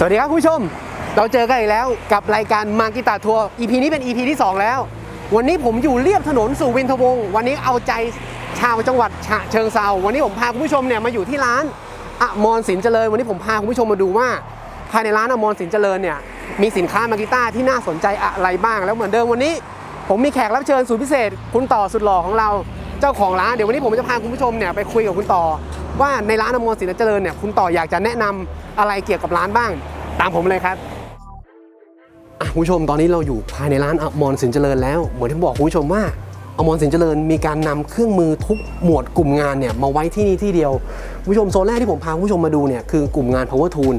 สวัสดีครับคุณผู้ชม เราเจอกันอีกแล้วกับรายการมากิตาทัวร์ EP นี้เป็น EP ที่ 2 แล้ว วันนี้ผมอยู่เรียบถนนสู่วินทวงศ์วันนี้เอาใจชาวจังหวัดฉะเชิงเซาวันนี้ผมพาคุณผู้ชมเนี่ยมาอยู่ที่ร้านอมรสินเจริญ วันนี้ผมพาคุณผู้ชมมาดูว่าภายในร้านอมรสินเจริญเนี่ยมีสินค้ามากิต้าที่น่าสนใจอะไรบ้าง แล้วเหมือนเดิมวันนี้ ผมมีแขกรับเชิญสุดพิเศษ คุณต่อสุดหล่อของเราเจ้าของร้านเดี๋ยววันนี้ผมจะพาคุณผู้ชมเนี่ยไปคุยกับคุณต่อ ว่าในร้านอมรสินเจริญเนี่ยคุณต่ออยากจะแนะนำอะไรเกี่ยวกับร้านบ้าง ตามผมเลยครับอะคุณผู้ชมตอนนี้เราอยู่ภายในร้านอมรสินเจริญแล้ว เหมือนที่บอกคุณผู้ชมว่าอมรสินเจริญมีการนำเครื่องมือทุกหมวดกลุ่มงานเนี่ยมาไว้ที่นี่ที่เดียวคุณผู้ชมโซนแรกที่ผมพาคุณผู้ชมมาดูเนี่ยคือกลุ่มงาน power tool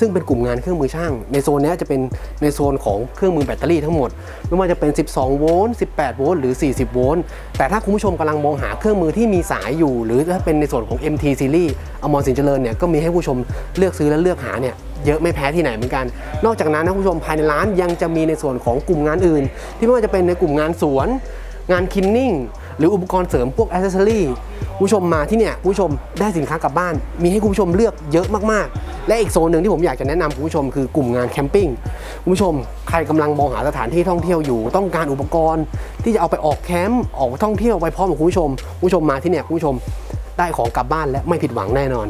ซึ่งเป็นกลุ่มงานเครื่องมือช่าง ในโซนนี้จะเป็นในโซนของเครื่องมือแบตเตอรี่ทั้งหมด ไม่ว่าจะเป็น 12 โวลต์ 18 โวลต์ หรือ 40 โวลต์ แต่ถ้าคุณผู้ชมกำลังมองหาเครื่องมือที่มีสายอยู่ หรือถ้าเป็นในส่วนของ MT Series อมรสินเจริญเนี่ยก็มีให้ผู้ชมเลือกซื้อและเลือกหาเนี่ย เยอะไม่แพ้ที่ไหนเหมือนกัน นอกจากนั้นนะคุณผู้ชมภายในร้านยังจะมีในส่วนของกลุ่มงานอื่น ที่ไม่ว่าจะเป็นในกลุ่มงานสวน งานคินนิ่งหรืออุปกรณ์เสริมพวกอ c เซ s ซอรี่ผู้ชมมาที่เนี่ยผู้ชมได้สินค้ากลับบ้าน มีให้คุณผู้ชมเลือกเยอะมากๆ และอีกโซนหนึ่งที่ผมอยากจะแนะนำคุณผู้ชมคือกลุ่มงานแคมปิ้งคุณผู้ชมใครกำลังมองหาสถานที่ท่องเที่ยวอยู่ ต้องการอุปกรณ์ ที่จะเอาไปออกแคมป์ออกท่องเที่ยวไปพร้อมกับคุณผู้ชมคุณผู้ชมมาที่เนี่ยคุณผู้ชมได้ของกลับบ้านและไม่ผิดหวังแน่นอน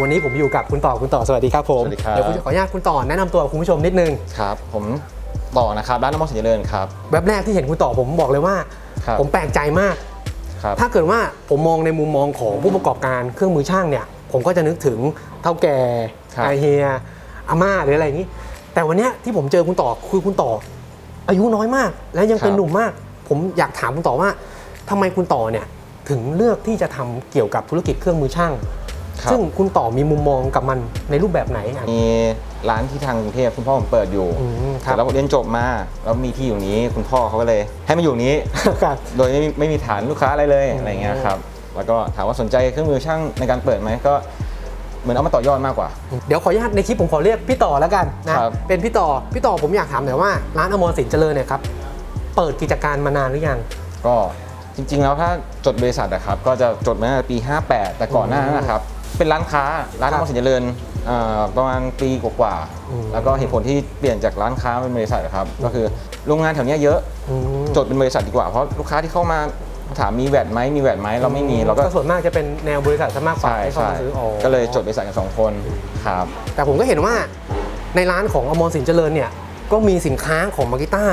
วันนี้ผมอยู่กับคุณต่อคุณต่อสวัสดีครับผมสวัสดีครับ เดี๋ยวผมจะขออนุญาตคุณต่อแนะนำตัวกับคุณผู้ชมนิดนึง ครับผมต่อนะครับร้านน้ำมันสินเจริญครับ แว็บแรกที่เห็นคุณต่อผมบอกเลยว่า ครับผมแปลกใจมาก ครับถ้าเกิดว่าผมมองในมุมมองของผู้ประกอบการเครื่องมือช่างเนี่ย ผมก็จะนึกถึงเท่าแก่ครับ ไอเฮียอาม่าหรืออะไรอย่างนี้ แต่วันเนี้ยที่ผมเจอคุณต่อคือคุณต่อ อายุน้อยมาก และยังเป็นหนุ่มมาก ผมอยากถามคุณต่อว่าทำไมคุณต่อเนี่ยถึงเลือกที่จะทำเกี่ยวกับธุรกิจเครื่องมือช่าง ครับ ซึ่งคุณต่อมีมุมมองกับมันในรูปแบบไหนอะ มีร้านที่ทางกรุงเทพคุณพ่อผมเปิดอยู่อืมครับ แต่เราเรียนจบมาแล้วมีที่อยู่นี้คุณพ่อเขาก็เลย ให้มาอยู่นี้ ครับ โดยไม่มีไม่มีฐานลูกค้าอะไรเลยอืมอะไรเงี้ยครับ แล้วก็ถามว่าสนใจเครื่องมือช่างในการเปิดไหมก็เหมือนเอามาต่อยอดมากกว่า เดี๋ยวขออนุญาตในคลิปผมขอเรียกพี่ต่อแล้วกันนะครับ เป็นพี่ต่อ พี่ต่อผมอยากถามหน่อยว่าร้านอมรสินเจริญเนี่ยครับ เปิดกิจการมานานหรือยัง ก็จริงๆแล้วถ้าจดบริษัทนะครับก็จะจดมาตั้งแต่ปี 58 แต่ก่อนหน้านั้นนะครับ เป็นร้านค้าร้านครับน้ำมันสินเจริญเอ่อประมาณปีกว่าอืม ๆแล้วก็เหตุผลที่เปลี่ยนจากร้านค้าเป็นบริษัทนะครับก็คือโรงงานแถวเนี้ยเยอะ อืมจดเป็นบริษัทดีกว่าเพราะลูกค้าที่เข้ามาถามมีแวดไหมมีแวดไหมเราไม่มีเราก็ส่วนมากจะเป็นแนวบริษัทซะมากกว่าใช่ให้เข้าใช่มาซื้ออ๋อก็เลยจดบริษัทกันสองคนครับแต่ผมก็เห็นว่าในร้านของอมรสินเจริญเนี่ยก็มีสินค้าของมากิต้า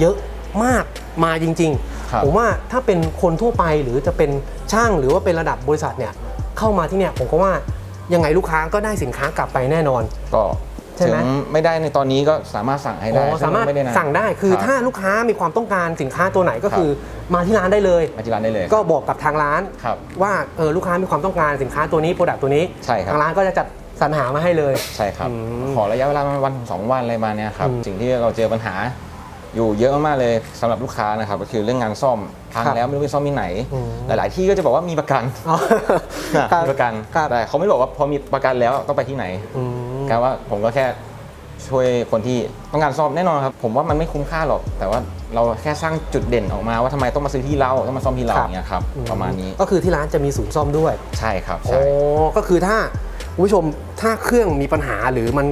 เยอะมากมาจริงครับๆผมว่าถ้าเป็นคนทั่วไปหรือจะเป็นช่างหรือว่าเป็นระดับบริษัทเนี่ย เข้ามาที่เนี่ยผมก็ว่ายังไงลูกค้าก็ได้สินค้ากลับไปแน่นอน ก็ใช่ถึไหมงไม่ได้ในตอนนี้ก็สามารถสั่งให้ได้อ๋อสามารถไม่ได้นานสั่งได้คือรับถ้าลูกค้ามีความต้องการสินค้าตัวไหนก็คือมาที่ร้านได้เลยมาที่ร้านได้เลย ก็บอกกับทางร้านครับว่าเออลูกค้ามีความต้องการสินค้าตัวนี้โปรดักต์ตัวนี้ใช่ครับทางร้านก็จะจัดสรรหามาให้เลยใช่ครับอืมขอระยะเวลาประมาณวันถึงสองวันอะไรมาเนี่ยครับอืมสิ่งที่เราเจอปัญหาอยู่เยอะมากๆเลยสำหรับลูกค้านะครับก็คือเรื่องงานซ่อม พังครับแล้วไม่รู้ไปซ่อมที่ไหนอืมหลาย ๆ ที่ก็จะบอกว่ามีประกันอ๋อมีประกันครับแต่เขาไม่บอกว่าพอมีประกันแล้วต้องไปที่ไหนอืมกลายว่าผมก็แค่ช่วยคนที่ต้องการซ่อมแน่นอนครับ ผมว่ามันไม่คุ้มค่าหรอก แต่ว่าเราแค่สร้างจุดเด่นออกมาว่าทำไมต้องมาซื้อที่เราต้องมาซ่อมที่เราครับอย่างเงี้ยครับประมาณนี้ก็คือที่ร้านจะมีศูนย์ซ่อมด้วย ใช่ครับโอ้ใช่ก็คือถ้าคุณผู้ชมถ้าเครื่องมีปัญหาหรือมัน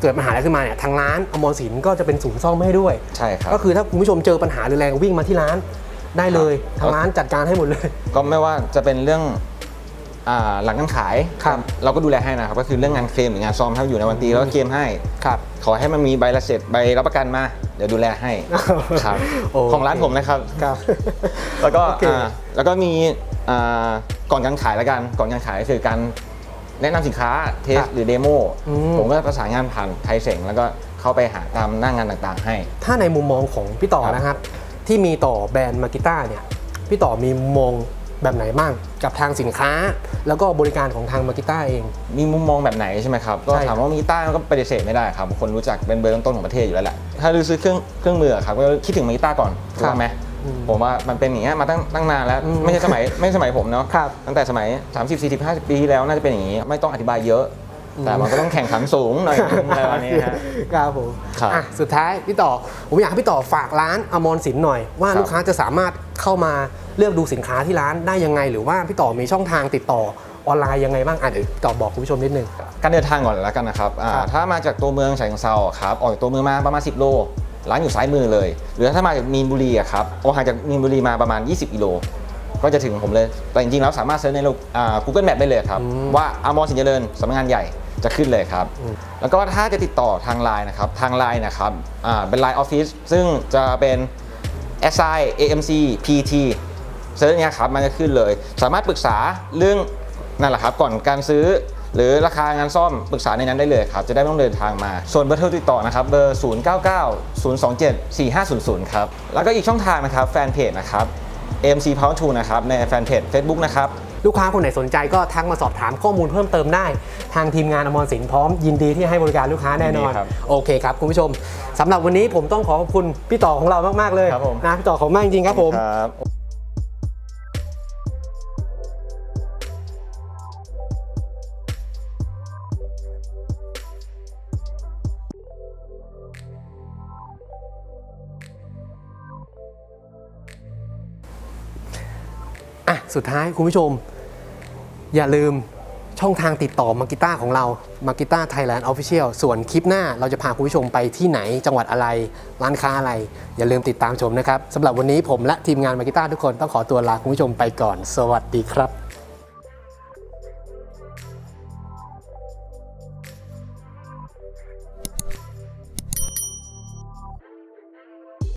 เกิดปัญหาอะไรขึ้นมาเนี่ยทางร้านอมรสินก็จะเป็นศูนย์ซ่อมให้ด้วย ใช่ครับ ก็คือถ้าคุณผู้ชมเจอปัญหาหรือแรงวิ่งมาที่ร้าน ได้เลยครับทางร้านจัดการให้หมดเลย ก็ไม่ว่าจะเป็นเรื่องอ่าหลังการขายครับเราก็ดูแลให้นะครับก็คือเรื่องงานเคลมหรืองานซ่อมถ้าอยู่ในวันตีเราก็เคลมให้ครับขอให้มันมีใบละเสร็จใบรับประกันมา เดี๋ยวดูแลให้ครับโอเคของร้านผมนะครับครับ แล้วก็โอเคอ่าแล้วก็มีอ่าก่อนการขายแล้วกันก่อนการขายคือการแนะนำสินค้าเทสครับหรือเดโมอืมผมก็ประสานงานผ่านไทยเสงแล้วก็เข้าไปหาตามหน้างานต่างๆ ให้ ถ้าในมุมมองของพี่ต่อครับนะครับ ที่มีต่อแบรนด์มากิต้าเนี่ยพี่ต่อมีมุมมองแบบไหนบ้างกับทางสินค้า แล้วก็บริการของทางมากิต้าเอง มีมุมมองแบบไหนใช่ไหมครับก็ใช่ครับถามว่ามีต้าก็ปฏิเสธไม่ได้ครับคนรู้จักเป็นเบอร์ต้นๆของประเทศอยู่แล้วแหละถ้าซื้อเครื่องเครื่องมือครับก็คิดถึงมากิต้าก่อนถูกต้องไหมอืมผมว่ามันเป็นอย่างเงี้ยมาตั้งตั้งนานแล้วอืมไม่ใช่สมัยไม่ใช่สมัยผมเนาะครับตั้งแต่สมัย 30 40 50 ปีที่แล้วน่าจะเป็นอย่างนี้ ไม่ต้องอธิบายเยอะ แต่มันก็ต้องแข่งขันสูงหน่อยอะไรประมาณนี้ฮะครับผมครับอะสุดท้ายพี่ต่อผมอยากให้พี่ต่อฝากร้านอมรสินหน่อย ว่าครับลูกค้าจะสามารถเข้ามาเลือกดูสินค้าที่ร้านได้ยังไง หรือว่าพี่ต่อมีช่องทางติดต่อออนไลน์ยังไงบ้างอะเดี๋ยวพี่ต่อบอกคุณผู้ชมนิดนึงการเดินทางก่อนแล้วกันนะครับอ่าครับถ้ามาจากตัวเมืองฉะเชิงเซาอะครับออกจากตัวเมืองมาประมาณ 10 โลร้านอยู่ซ้ายมือเลย หรือถ้ามาจากมีนบุรีอะครับออกห่างจากมีนบุรีมาประมาณ 20กิโล ก็จะถึงผมเลย แต่จริงๆแล้วสามารถเซิร์ชในโลกอ่า Google Map ได้เลยครับ ว่าอมรสินเจริญสำนักงานใหญ่จะขึ้นเลยครับ แล้วก็ถ้าจะติดต่อทางไลน์นะครับ ทางไลน์นะครับอ่าเป็นไลน์ออฟฟิศซึ่งจะเป็น SI AMC PT เซิร์ชเนี่ยครับมันจะขึ้นเลย สามารถปรึกษาเรื่องนั่นแหละครับ ก่อนการซื้อหรือราคางานซ่อมปรึกษาในนั้นได้เลยครับ จะได้ไม่ต้องเดินทางมา ส่วนเบอร์โทรติดต่อนะครับ เบอร์ 0 9 9 0 2 7 4 5 0 0 ครับ แล้วก็อีกช่องทางนะครับ แฟนเพจนะครับ AMC Power 2นะครับในแฟนเพจ Facebook นะครับลูกค้าคนไหนสนใจก็ทักมาสอบถามข้อมูลเพิ่มเติมได้ ทางทีมงานอมรสินพร้อมยินดีที่ให้บริการลูกค้าแน่นอน ยินดีครับโอเคครับ คุณผู้ชมสำหรับวันนี้ผมต้องขอขอบคุณพี่ต่อของเรามาก ๆ เลยครับผม นะพี่ต่อขอบคุณมากจริงๆครับผม ครับ สุดท้ายคุณผู้ชม อย่าลืมช่องทางติดต่อมากิต้าของเรามากิต้าไทยแลนด์ออฟฟิเชียลส่วนคลิปหน้าเราจะพาคุณผู้ชมไปที่ไหนจังหวัดอะไร ร้านค้าอะไร อย่าลืมติดตามชมนะครับสำหรับวันนี้ผมและทีมงานมากิต้าทุกคนต้องขอตัวลาคุณผู้ชมไปก่อน สวัสดีครับ